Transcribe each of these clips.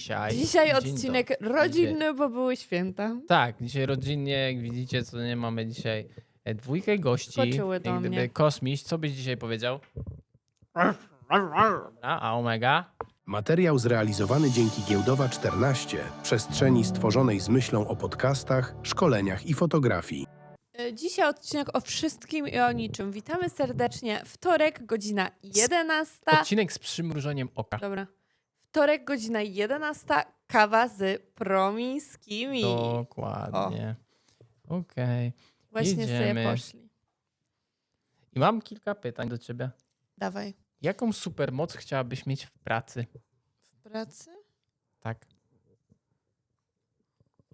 Dzisiaj. Dzisiaj Dzień odcinek dobry. rodzinny, bo były święta. Tak, dzisiaj rodzinnie, jak widzicie, co nie mamy dzisiaj e, dwójkę gości. Skoczyły do jak gdyby mnie. kosmiś. Co byś dzisiaj powiedział? Dobra, a Omega? Materiał zrealizowany dzięki Giełdowa 14, przestrzeni stworzonej z myślą o podcastach, szkoleniach i fotografii. E, Dzisiaj odcinek o wszystkim i o niczym. Witamy serdecznie. Wtorek, godzina 11. Odcinek z przymrużeniem oka. Dobra. Wtorek, godzina 11. Kawa z promińskimi. Dokładnie. Okej. Właśnie jedziemy. sobie poszli. I mam kilka pytań do ciebie. Dawaj. Jaką supermoc chciałabyś mieć w pracy? W pracy? Tak.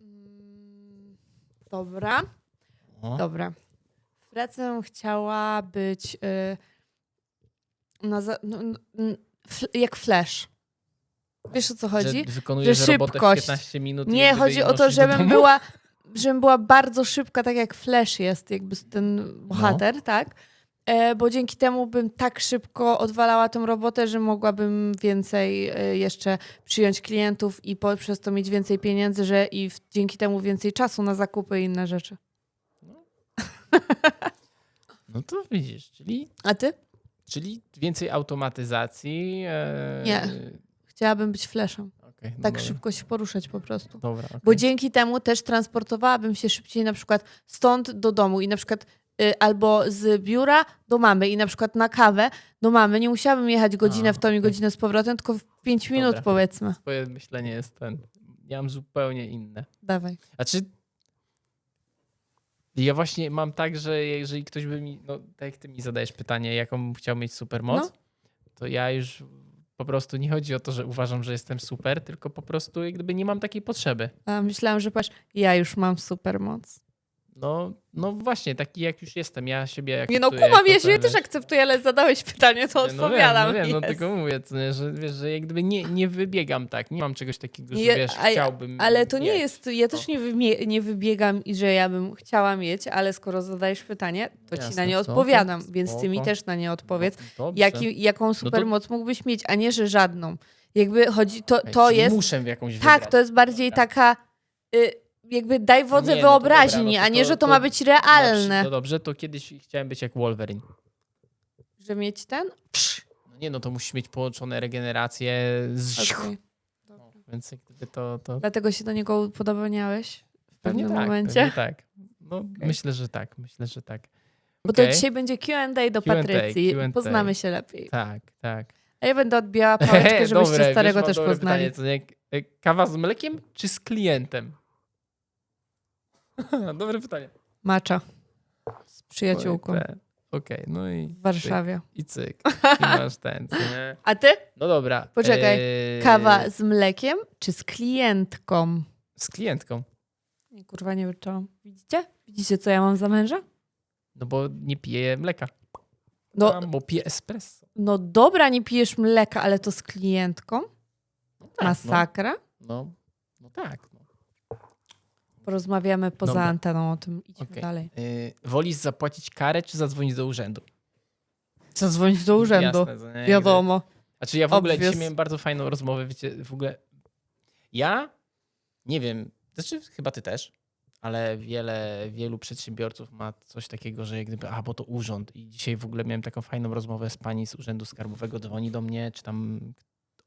Mm, Dobra. O, Dobra. W pracy bym chciała być y, na za, no, no, n- fl- jak Flash. Wiesz o co chodzi? Że wykonujesz Że szybkość. 15 minut Nie, chodzi o to, żebym była, żebym była bardzo szybka, tak jak Flash jest, jakby ten bohater, tak? E, bo dzięki temu bym tak szybko odwalała tę robotę, że mogłabym więcej e, jeszcze przyjąć klientów i po, przez to mieć więcej pieniędzy, że i w, dzięki temu więcej czasu na zakupy i inne rzeczy. No to widzisz, czyli, A ty? czyli więcej automatyzacji. E... Nie. Chciałabym być Flashem. okej, no Tak dobra. szybko się poruszać po prostu. Dobra, okej. Bo dzięki temu też transportowałabym się szybciej na przykład stąd do domu i na przykład y, albo z biura do mamy i na przykład na kawę do mamy. Nie musiałabym jechać godzinę A, w tą i okej. godzinę z powrotem, tylko w 5 minut Dobra. powiedzmy. Twoje myślenie jest ten. Ja mam zupełnie inne. Dawaj. Znaczy. Ja właśnie mam tak, że jeżeli ktoś by mi. No, tak jak ty mi zadajesz pytanie, jaką chciał mieć supermoc, No. to ja już po prostu nie chodzi o to, że uważam, że jestem super, tylko po prostu jak gdyby nie mam takiej potrzeby. A myślałam, że patrz, ja już mam supermoc. No, no właśnie, taki jak już jestem. Ja siebie Nie no, akceptuję kumam, ja siebie też akceptuję, ale zadałeś pytanie, to Nie, no odpowiadam. Wiem, no, wiem, no tylko mówię, co nie, że wiesz, że jak gdyby nie, nie wybiegam tak. Nie mam czegoś takiego, że Nie, wiesz, ja- chciałbym. Ale to nie mieć. jest, ja też nie, wymie- nie wybiegam i że ja bym chciała mieć, ale skoro zadajesz pytanie, to ci na Jasne, nie odpowiadam, więc ty mi też na nie odpowiedz. No. Jaki, jaką supermoc mógłbyś mieć, a nie, że żadną. Jakby chodzi, to, to jest, Muszę w jakąś tak, wybrać. to jest bardziej taka, y, jakby daj wodze nie, no to dobra, wyobraźni, no to a nie, że to, to ma być No, realne. to dobrze, to kiedyś chciałem być jak Wolverine. Że mieć ten? No nie, no to musisz mieć połączone regeneracje z... Okej. No, więc jak gdyby to... to... Dlatego się do niego upodobaniałeś w Pewnie pewnym tak, momencie. tak. No, myślę, że tak, myślę, że tak. Bo to dzisiaj będzie Q&A do Patrycji. Q&A. Poznamy się lepiej. Tak, tak. A ja będę odbijała pałeczkę, żebyście starego wiesz, też poznali. Pytanie, co nie? E, Kawa z mlekiem czy z klientem? Dobre pytanie. Macza. Z przyjaciółką. Okej, no i w Warszawie. i cyk. I masz ten, nie? A ty? No dobra. Poczekaj, e, Kawa z mlekiem czy z klientką? Z klientką. Nie, kurwa, nie wyczułam. Widzicie? Widzicie, co ja mam za męża? No bo nie piję mleka. No, No, bo piję espresso. no dobra, nie pijesz mleka, ale to z klientką? No tak, Masakra? No, no, no tak. Porozmawiamy poza Dobra. anteną o tym. Idźmy Okej. dalej. Yy, wolisz zapłacić karę, czy zadzwonić do urzędu? Zadzwonić do urzędu. Jasne, co nie? Jakby- Wiadomo. Znaczy ja w ogóle Obvious. dzisiaj miałem bardzo fajną rozmowę, wiecie, w ogóle ja nie wiem, znaczy chyba ty też, ale wiele, wielu przedsiębiorców ma coś takiego, że jak gdyby, a bo to urząd i dzisiaj w ogóle miałem taką fajną rozmowę z pani z Urzędu Skarbowego, dzwoni do mnie, czy tam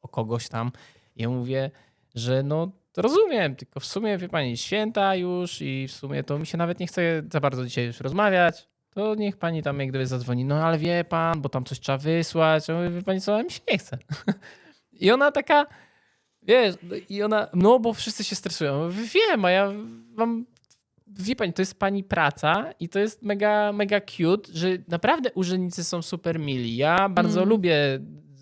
o kogoś tam i ja mówię, że no to rozumiem, tylko w sumie, wie pani, święta już i w sumie to mi się nawet nie chce za bardzo dzisiaj już rozmawiać, to niech pani tam jak gdyby zadzwoni, no ale wie pan, bo tam coś trzeba wysłać. Ja mówię, wie pani co, mi się nie chce. I ona taka, wiesz, no i ona, no bo wszyscy się stresują. Mówię, Wiem, a ja wam, wie pani, to jest pani praca i to jest mega, mega cute, że naprawdę urzędnicy są super mili. Ja bardzo Mm. lubię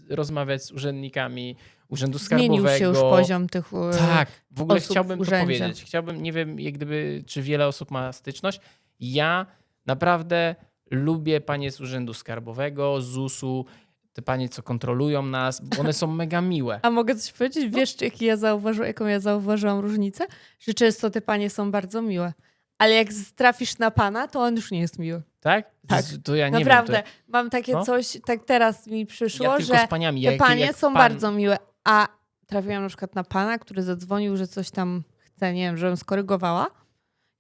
rozmawiać z urzędnikami Urzędu Zmienił Skarbowego. się już poziom tych... e, Tak, w ogóle chciałbym to urzędzie. powiedzieć. Chciałbym, nie wiem, jak gdyby, czy wiele osób ma styczność. Ja naprawdę lubię panie z Urzędu Skarbowego, ZUS-u, te panie, co kontrolują nas, bo one są mega miłe. A mogę coś powiedzieć? Wiesz, czy jaki ja zauważyłam, jaką ja zauważyłam różnicę? Że często te panie są bardzo miłe. Ale jak trafisz na pana, to on już nie jest miły. Tak? Tak. To ja nie Naprawdę. wiem. Mam takie No. coś, tak teraz mi To przyszło, ja że te jak, panie jak są pan, bardzo miłe, a trafiłam na przykład na pana, który zadzwonił, że coś tam chce, nie wiem, żebym skorygowała.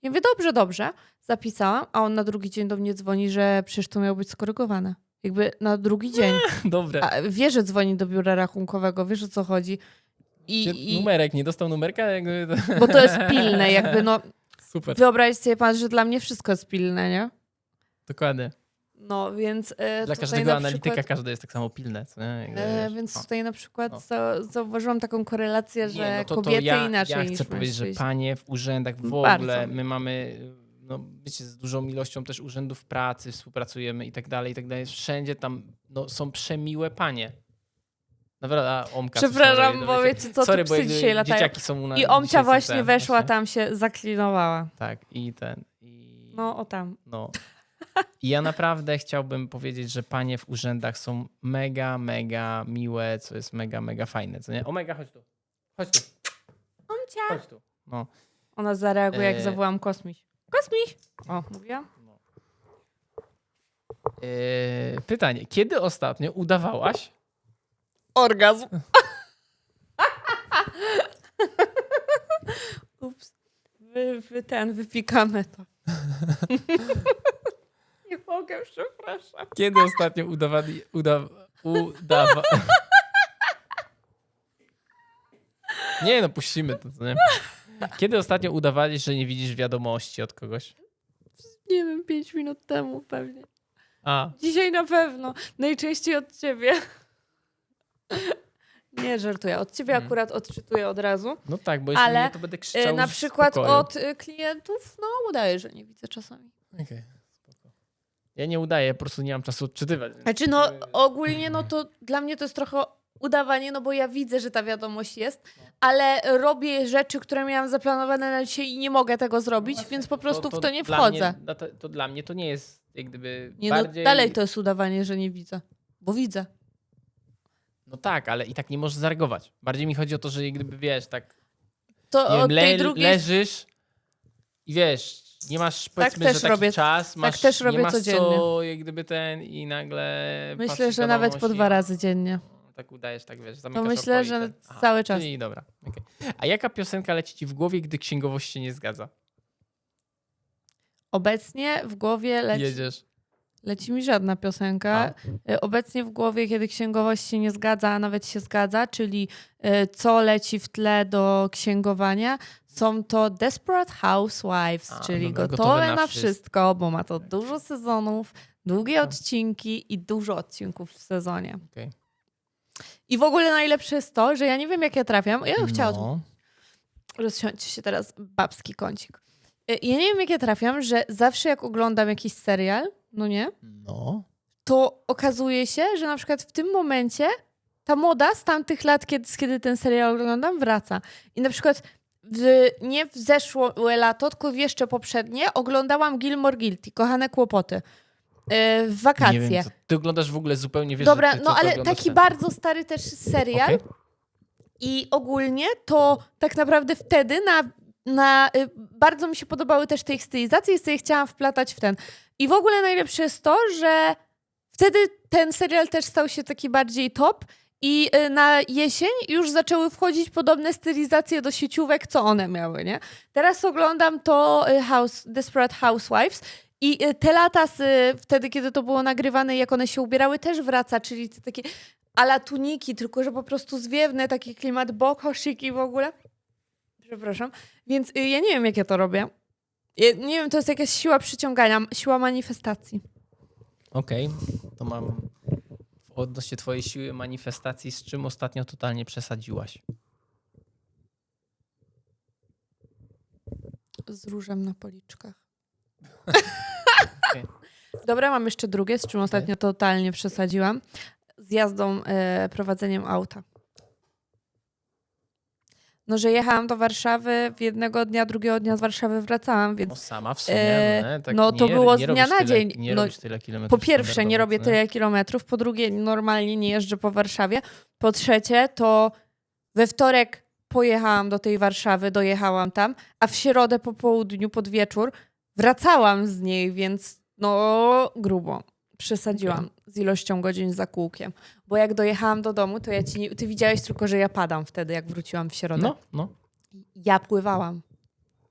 Ja mówię, dobrze, dobrze, zapisałam, a on na drugi dzień do mnie dzwoni, że przecież to miało być skorygowane. Jakby na drugi dzień. Dobre. A wie, że dzwoni do biura rachunkowego, wiesz o co chodzi. I, i, Numerek, nie dostał numerka? Jakby bo to jest pilne, jakby no, Super, wyobraź sobie pan, że dla mnie wszystko jest pilne, nie? dokładnie. No, więc e, Dla każdego na analityka przykład, każde jest tak samo pilne. E, Więc o. tutaj na przykład No. za, zauważyłam taką korelację, że Nie, no to, to kobiety ja, inaczej ja niż chcę powiedzieć, że panie w urzędach w Bardzo. ogóle, my mamy, no wiecie, z dużą ilością też urzędów pracy, współpracujemy i tak dalej, i tak dalej. Wszędzie tam no, są przemiłe panie. Naprawdę, a Omka... Przepraszam, sorry, bo no wiecie co, sorry, psy dzisiaj latają. dzieciaki są u nas. I Omcia właśnie ten, weszła, właśnie. tam się zaklinowała. Tak, i ten... I... No, o tam. No. I ja naprawdę chciałbym powiedzieć, że panie w urzędach są mega, mega miłe, co jest mega, mega fajne, co nie? Omega, chodź tu. Chodź tu. Omcia! Chodź tu. No. Ona zareaguje, jak E. zawołam kosmiś. Kosmiś! O, mówiłam? Yy, pytanie. Kiedy ostatnio udawałaś? Orgazm. Ups. Wy, wy ten, wypikamy to. Mogę, przepraszam. Kiedy ostatnio udawali, uda, udawa... Nie no, puścimy to, co nie? Kiedy ostatnio udawaliś, że nie widzisz wiadomości od kogoś? Nie wiem, pięć minut temu pewnie. A, Dzisiaj na pewno. Najczęściej od ciebie. Nie, żartuję. Od ciebie Hmm. akurat odczytuję od razu. no tak, bo jeśli Ale, nie, to będę E, krzyczał Na z przykład pokoju. od y, klientów, no udaje, że nie widzę czasami. Okej. Ja nie udaję, po prostu nie mam czasu odczytywać. więc- Znaczy, no ogólnie, no to dla mnie to jest trochę udawanie, no bo ja widzę, że ta wiadomość jest, ale robię rzeczy, które miałam zaplanowane na dzisiaj i nie mogę tego zrobić, więc po prostu w to nie wchodzę. Mnie, to, to dla mnie to nie jest jak gdyby Nie, bardziej... no dalej to jest udawanie, że nie widzę, bo widzę. No tak, ale i tak nie możesz zareagować. Bardziej mi chodzi o to, że jak gdyby wiesz, tak To nie wiem, le, leżysz i wiesz, nie masz powiedzmy, też że taki robię. czas, masz, też robię nie masz codziennie. co jak gdyby ten i nagle Myślę, że nawet po dwa razy dziennie. Tak udajesz, tak wiesz, To zamykasz myślę, oko i że ten. Aha, cały czas. Czyli dobra, okej. A jaka piosenka leci ci w głowie, gdy księgowość się nie zgadza? Obecnie w głowie leci, Jedziesz. leci mi żadna piosenka. Y, Obecnie w głowie, kiedy księgowość się nie zgadza, a nawet się zgadza, czyli y, co leci w tle do księgowania, są to Desperate Housewives, A, czyli dobra, gotowe, gotowe na na, wszystko. wszystko, bo ma to dużo sezonów, długie odcinki i dużo odcinków w sezonie. Okej. I w ogóle najlepsze jest to, że ja nie wiem, jak ja trafiam. Ja bym chciała No. rozsiądźcie się teraz babski kącik. Y, Ja nie wiem, jak ja trafiam, że zawsze jak oglądam jakiś serial, no nie, No. to okazuje się, że na przykład w tym momencie ta moda z tamtych lat, kiedy, kiedy ten serial oglądam, wraca. I na przykład w, nie w zeszłe lato, tylko jeszcze poprzednie oglądałam Gilmore Guilty, Kochane Kłopoty. y, w wakacje. Nie wiem, co, ty oglądasz w ogóle zupełnie wiesz, Dobra, ty, no ale taki ten- bardzo stary też serial. Okej. I ogólnie to tak naprawdę wtedy na, na y, bardzo mi się podobały też te ich stylizacje i sobie chciałam wplatać w ten. I w ogóle najlepsze jest to, że wtedy ten serial też stał się taki bardziej top i y, na jesień już zaczęły wchodzić podobne stylizacje do sieciówek, co one miały, nie? Teraz oglądam to y, House, Desperate Housewives i y, te lata z, wtedy, kiedy to było nagrywane, jak one się ubierały, też wraca, czyli te takie ala tuniki, tylko że po prostu zwiewne, taki klimat boko, szyki w ogóle. Przepraszam. Więc ja nie wiem, jak ja to robię. Ja, nie wiem, to jest jakaś siła przyciągania, siła manifestacji. Okej, to mam odnośnie twojej siły manifestacji, z czym ostatnio totalnie przesadziłaś? Z różem na policzkach. Okej. Dobra, mam jeszcze drugie, z czym ostatnio totalnie przesadziłam. Z jazdą, e, prowadzeniem auta. No, że jechałam do Warszawy w jednego dnia, drugiego dnia z Warszawy wracałam, więc No sama w sumie, E, no, tak no to nie, było nie z dnia na tyle, dzień. Nie No, tyle kilometrów Po pierwsze, nie robię tyle kilometrów. Po drugie, normalnie nie jeżdżę po Warszawie. Po trzecie, to we wtorek pojechałam do tej Warszawy, dojechałam tam, a w środę po południu, pod wieczór wracałam z niej, więc no grubo. Przesadziłam. z ilością godzin za kółkiem. Bo jak dojechałam do domu, to ja ci nie, ty widziałeś tylko, że ja padam wtedy, jak wróciłam w środę. No, no. Ja pływałam.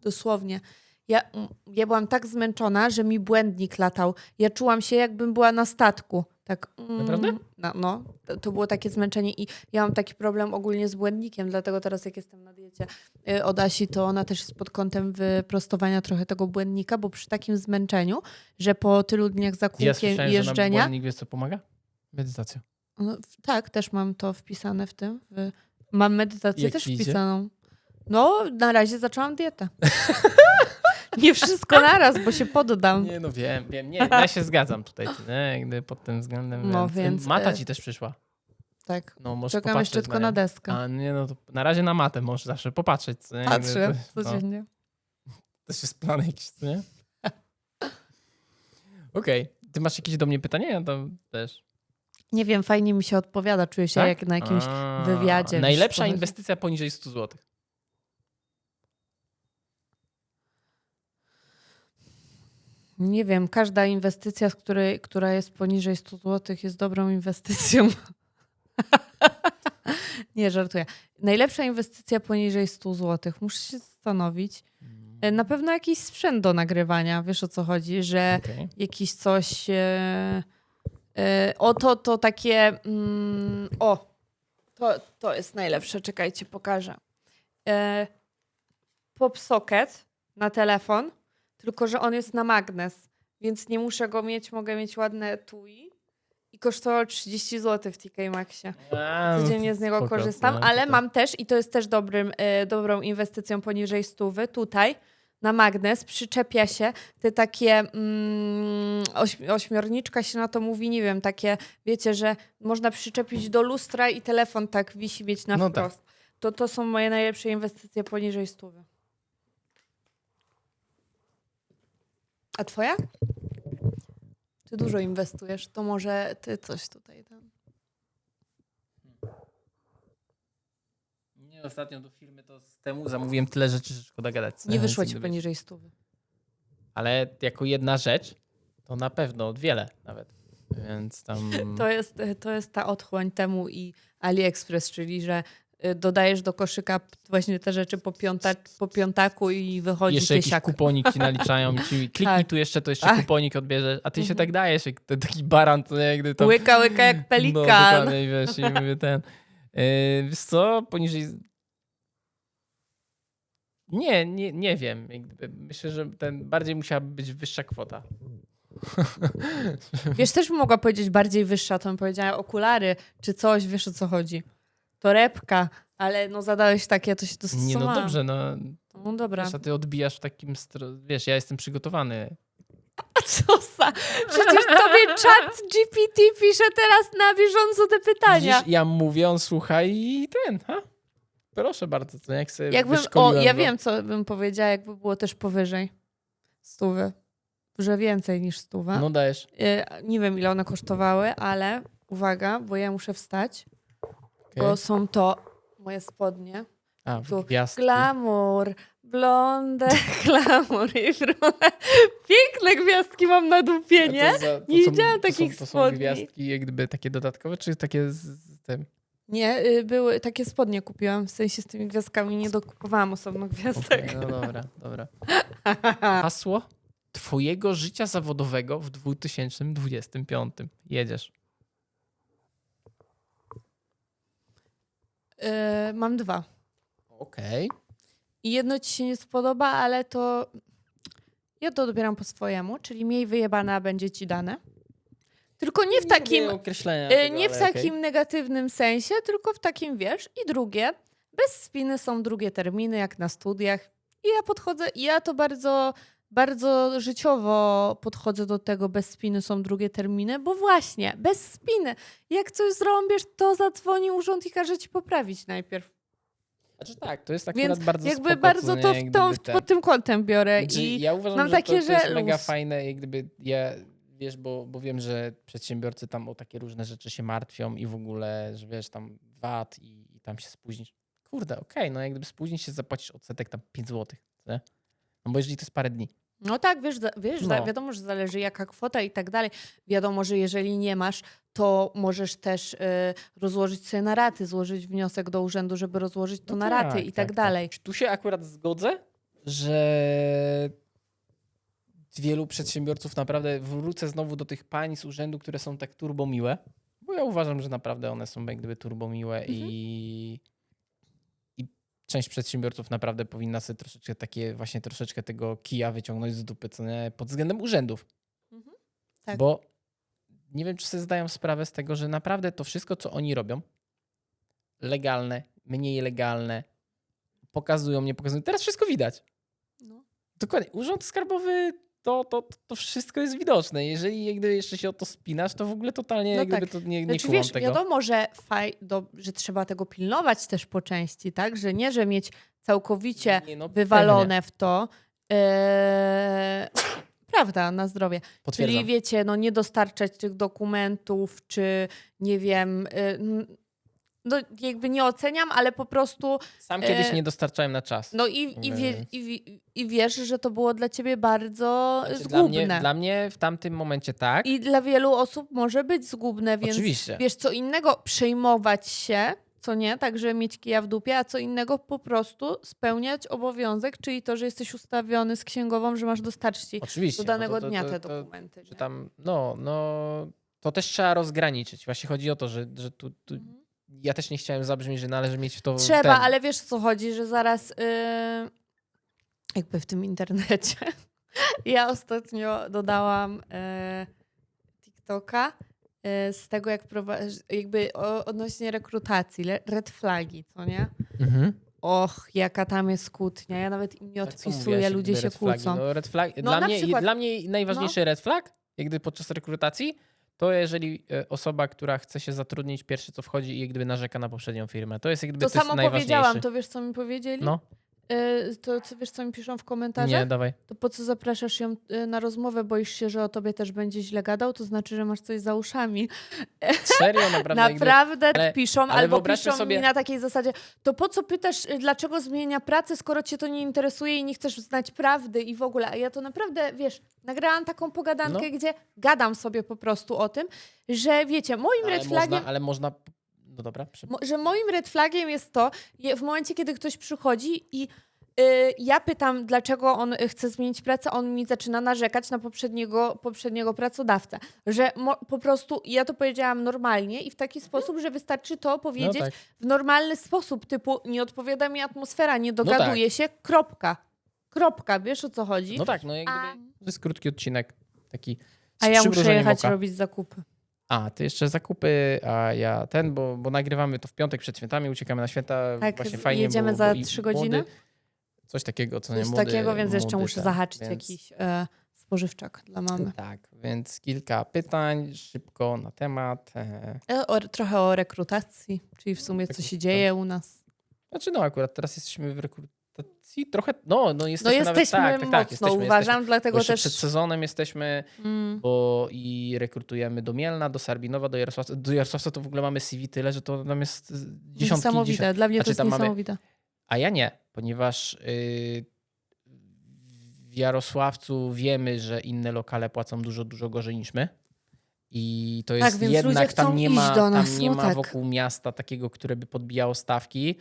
Dosłownie. Ja, mm, ja byłam tak zmęczona, że mi błędnik latał. Ja czułam się, jakbym była na statku. Tak. mm, Naprawdę? No, no to, to było takie zmęczenie i ja mam taki problem ogólnie z błędnikiem, dlatego teraz jak jestem na diecie y, od Asi, to ona też jest pod kątem wyprostowania trochę tego błędnika, bo przy takim zmęczeniu, że po tylu dniach za Ja kółkiem na jeżdżenia, błędnik, wiesz co pomaga? Medytacja. no, tak, też mam to wpisane w tym. W, mam medytację Jak też idzie? wpisaną. No, na razie zaczęłam dietę. Nie wszystko naraz, bo się poddam. Nie, no wiem, wiem. Nie, ja się zgadzam tutaj, nie? Jakby pod tym względem. No, więc, Mata e, ci też przyszła. Tak. No, może Czekam jeszcze tylko na deskę. A nie, no to na razie na matę możesz zawsze popatrzeć. Nie? Patrzę to, no, codziennie. też jest plan jakiś, nie? Okej. Ty masz jakieś do mnie pytanie? Ja tam też. Nie wiem, fajnie mi się odpowiada. Czuję się Tak? jak na jakimś A, wywiadzie, Najlepsza inwestycja poniżej 100 zł. Nie wiem, każda inwestycja, z której, która jest poniżej 100 zł, jest dobrą inwestycją. Nie, żartuję. Najlepsza inwestycja poniżej 100 zł. Muszę się zastanowić. E, Na pewno jakiś sprzęt do nagrywania. Wiesz o co chodzi, że Okej. jakiś coś. E, e, o to, to takie. Mm, o, to, to jest najlepsze. Czekajcie, pokażę. E, pop socket na telefon, tylko że on jest na magnes, więc nie muszę go mieć. Mogę mieć ładne tui. I kosztował 30 zł w TK Maxie. Codziennie z niego spoko, korzystam, no, ale mam też, i to jest też dobrym, e, dobrą inwestycją poniżej stówy, tutaj na magnes przyczepia się te takie mm, ośm- ośmiorniczka się na to mówi, nie wiem, takie, wiecie, że można przyczepić do lustra i telefon tak wisi mieć na No tak. wprost. To, to są moje najlepsze inwestycje poniżej stówy. A twoja? Ty dużo inwestujesz, to może ty coś tutaj tam. Nie, ostatnio do firmy to z temu zamówiłem tyle rzeczy, że szkoda gadać. Nie wyszło ci poniżej stówy. Ale jako jedna rzecz, to na pewno wiele nawet. Więc tam... To jest, to jest ta otchłań temu i AliExpress, czyli że dodajesz do koszyka właśnie te rzeczy po, piąta, po piątaku i wychodzi jeszcze tysiak. kuponik ci naliczają i ci kliknij Tak. tu jeszcze, to jeszcze Ach. kuponik odbierzesz, a ty się Mhm. tak dajesz, jak ten taki baran, co nie, jak gdy tam... Łyka, łyka jak No, pelikan. dokładnie, i wiesz, i mówię ten... Yy, wiesz co, poniżej... Nie, nie, nie wiem. Myślę, że ten bardziej musiałaby być wyższa kwota. Wiesz, też bym mogła powiedzieć bardziej wyższa, to bym powiedziała okulary czy coś, wiesz o co chodzi. Torebka, ale no zadałeś takie, to się Nie, dostosowałam. no dobrze, no. No dobra. Wiesz, a ty odbijasz w takim... Wiesz, ja jestem przygotowany. A co za... Przecież tobie chat GPT pisze teraz na bieżąco te pytania. Widzisz, ja mówię, on słucha i ten, ha? Proszę bardzo, to jak sobie Jakbym, o, ja go. wiem, co bym powiedziała, jakby było też powyżej stówy. Że więcej niż stuwa. No dajesz. Y, Nie wiem, ile one kosztowały, ale uwaga, bo ja muszę wstać, Okay. bo są to moje spodnie. A, tu gwiazdki. Glamour, blonde, glamour i. Piękne gwiazdki mam na dupie, A to nie? za- to Nie są- widziałam to takich są, To są spodni. gwiazdki jak gdyby takie dodatkowe, czy takie z, z tym? Nie, y, były, takie spodnie kupiłam, w sensie z tymi gwiazdkami nie dokupowałam osobno gwiazdek. Okej, no dobra, dobra. Hasło twojego życia zawodowego w 2025. Jedziesz. Y, mam dwa. Okej. I jedno ci się nie spodoba, ale to ja to odbieram po swojemu, czyli mniej wyjebane, a będzie ci dane. Tylko nie w takim, lubię określenia y, tego, nie w takim okej. negatywnym sensie, tylko w takim, wiesz, i drugie, bez spiny są drugie terminy, jak na studiach. I ja podchodzę, i ja to bardzo, bardzo życiowo podchodzę do tego, bez spiny są drugie terminy, bo właśnie, bez spiny, jak coś zrobisz, to zadzwoni urząd i każe ci poprawić najpierw. Znaczy tak, to jest akurat Więc bardzo jakby spoko, bardzo to nie, w tą, ten- pod tym kątem biorę. Znaczy, I ja uważam, mam że takie, to, to jest że mega fajne, jak gdyby ja, wiesz, bo, bo wiem, że przedsiębiorcy tam o takie różne rzeczy się martwią i w ogóle, że wiesz, tam VAT i, i tam się spóźnisz. Kurde, okej, no jak gdyby spóźnisz się, zapłacisz odsetek tam 5 zł, nie? No bo jeżeli to jest parę dni, No tak, wiesz, wiesz No. wiadomo, że zależy jaka kwota i tak dalej. Wiadomo, że jeżeli nie masz, to możesz też e, rozłożyć sobie na raty, złożyć wniosek do urzędu, żeby rozłożyć to No na raty i tak, dalej. Tu się akurat zgodzę, że wielu przedsiębiorców naprawdę wrócę znowu do tych pań z urzędu, które są tak turbomiłe, bo ja uważam, że naprawdę one są jak gdyby turbomiłe Mhm. i część przedsiębiorców naprawdę powinna sobie troszeczkę takie właśnie troszeczkę tego kija wyciągnąć z dupy co nie, pod względem urzędów. Mhm. Tak. Bo nie wiem, czy sobie zdają sprawę z tego, że naprawdę to wszystko, co oni robią, legalne, mniej legalne, pokazują, nie pokazują. Teraz wszystko widać. No. Dokładnie. Urząd Skarbowy, to, to, to wszystko jest widoczne. Jeżeli jak jeszcze się o to spinasz, to w ogóle totalnie No jak tak. to nie, nie Znaczy, wiesz, tego. wiadomo, że, faj, do, że trzeba tego pilnować też po części, tak? Że nie, że mieć całkowicie Nie, no, wywalone w to. E, prawda, na zdrowie. pewnie. Czyli wiecie, no nie dostarczać tych dokumentów, czy nie wiem, y, no jakby nie oceniam, ale po prostu Sam kiedyś e, nie dostarczałem na czas. no i, i, wie, i, i wiesz, że to było dla ciebie bardzo Znaczy, zgubne. dla, mnie, dla mnie w tamtym momencie tak. I dla wielu osób może być zgubne, więc Oczywiście. wiesz, co innego przejmować się, co nie, także mieć kija w dupie, a co innego po prostu spełniać obowiązek, czyli to, że jesteś ustawiony z księgową, że masz dostarczyć ci Oczywiście. do bo danego to, to, dnia te to, dokumenty. Nie? tam, no, no, to też trzeba rozgraniczyć. Właśnie chodzi o to, że, że tu, tu Mhm. Ja też nie chciałem zabrzmieć, że należy mieć w to Trzeba, ten, ale wiesz o co chodzi, że zaraz yy, jakby w tym internecie. ja ostatnio dodałam yy, TikToka yy, z tego, jak jakby o, odnośnie rekrutacji, le- red flagi, co nie? Mhm. Och, jaka tam jest kłótnia. Ja nawet im nie Tak, odpisuję, mówiłaś, ludzie się kłócą. No, red flag, No, dla, mnie, przykład- dla mnie najważniejszy red flag, jak gdyby podczas rekrutacji, to jeżeli e, osoba, która chce się zatrudnić, pierwsze co wchodzi i jak gdyby narzeka na poprzednią firmę. To jest jak gdyby To samo powiedziałam, to wiesz co mi powiedzieli? No, to co, wiesz co mi piszą w komentarzach? nie, dawaj. To po co zapraszasz ją y, na rozmowę? Boisz się, że o tobie też będzie źle gadał? To znaczy, że masz coś za uszami. Serio, naprawdę. Naprawdę ale- piszą, ale albo piszą sobie- mi na takiej zasadzie, to po co pytasz, y, dlaczego zmienia pracę, skoro cię to nie interesuje i nie chcesz znać prawdy i w ogóle. A ja to naprawdę, wiesz, nagrałam taką pogadankę, No. gdzie gadam sobie po prostu o tym, że wiecie, moim ale, red flagiem... można, ale można... No dobra, przy... Mo- że moim red flagiem jest to, je- w momencie, kiedy ktoś przychodzi i y, ja pytam, dlaczego on y, chce zmienić pracę, on mi zaczyna narzekać na poprzedniego, poprzedniego pracodawcę. Że po prostu ja to powiedziałam normalnie i w taki sposób, że wystarczy to no powiedzieć tak. w normalny sposób, typu nie odpowiada mi atmosfera, nie tak. dogaduje się, kropka. Kropka, wiesz o co chodzi? no tak, no jak A-. To jest krótki odcinek, taki A ja muszę jechać oka. robić zakupy. A, ty jeszcze zakupy, a ja ten, bo, bo nagrywamy to w piątek przed świętami, uciekamy na święta. Tak, właśnie fajnie, jedziemy bo, za trzy godziny? Młody, coś takiego, co nie Coś młody, takiego, więc jeszcze młody muszę ten, zahaczyć więc- jakiś e, spożywczak dla mamy. Tak, więc kilka pytań szybko na temat. E, E, O, trochę o rekrutacji, czyli w sumie co się dzieje u nas. znaczy, no akurat teraz jesteśmy w rekrutacji trochę, no, no No jesteśmy, jesteśmy nawet, tak, tak, mocno, tak, jesteśmy, uważam, Jesteśmy, dlatego też... przed sezonem jesteśmy, Mm, bo i rekrutujemy do Mielna, do Sarbinowa, do Jarosławca. Do Jarosławca to w ogóle mamy CV tyle, że to nam jest y, dziesiątki, niesamowite, dziesiątki. dla mnie Znaczy, to jest tam mamy- niesamowite. A ja nie, ponieważ yy, w Jarosławcu wiemy, że inne lokale płacą dużo, dużo gorzej niż my. I to jest Tak, więc ludzie jednak, tam nie ma, nas, tam nie no ma tak. wokół miasta takiego, które by podbijało stawki.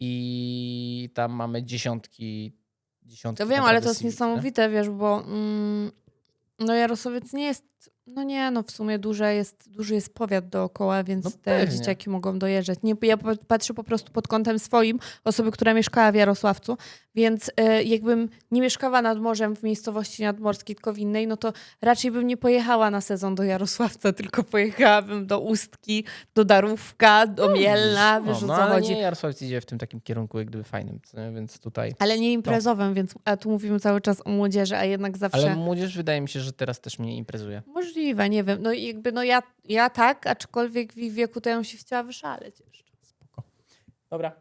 I tam mamy dziesiątki, dziesiątki. To wiem, ale naprawdę to jest niesamowite, wiesz, bo mm, no Jarosławiec nie jest, no nie, no w sumie duże jest, duży jest powiat dookoła, więc No te pewnie. dzieciaki mogą dojeżdżać. Nie, ja patrzę po prostu pod kątem swoim, osoby, która mieszkała w Jarosławcu, więc e, jakbym nie mieszkała nad morzem w miejscowości nadmorskiej, tylko w innej, no to raczej bym nie pojechała na sezon do Jarosławca, tylko pojechałabym do Ustki, do Darówka, do Mielna, wiesz no, o no, co ale chodzi. nie, Jarosławiec idzie w tym takim kierunku jak gdyby fajnym, więc tutaj... Ale nie imprezowym, więc a tu mówimy cały czas o młodzieży, a jednak zawsze... Ale młodzież wydaje mi się, że teraz też mniej imprezuje. Możliwe, nie wiem. No i jakby, no ja, ja tak, aczkolwiek w ich wieku to ja bym się chciała wyszaleć jeszcze. Dobra.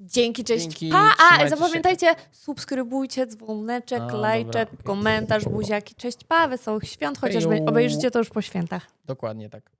Dzięki, cześć. Dzięki, pa, a trzymajcie się. zapamiętajcie, subskrybujcie, dzwoneczek, A, lajczek, dobra, komentarz, buziaki. Cześć, pa, wesołych świąt, chociaż obejrzycie to już po świętach. Dokładnie tak.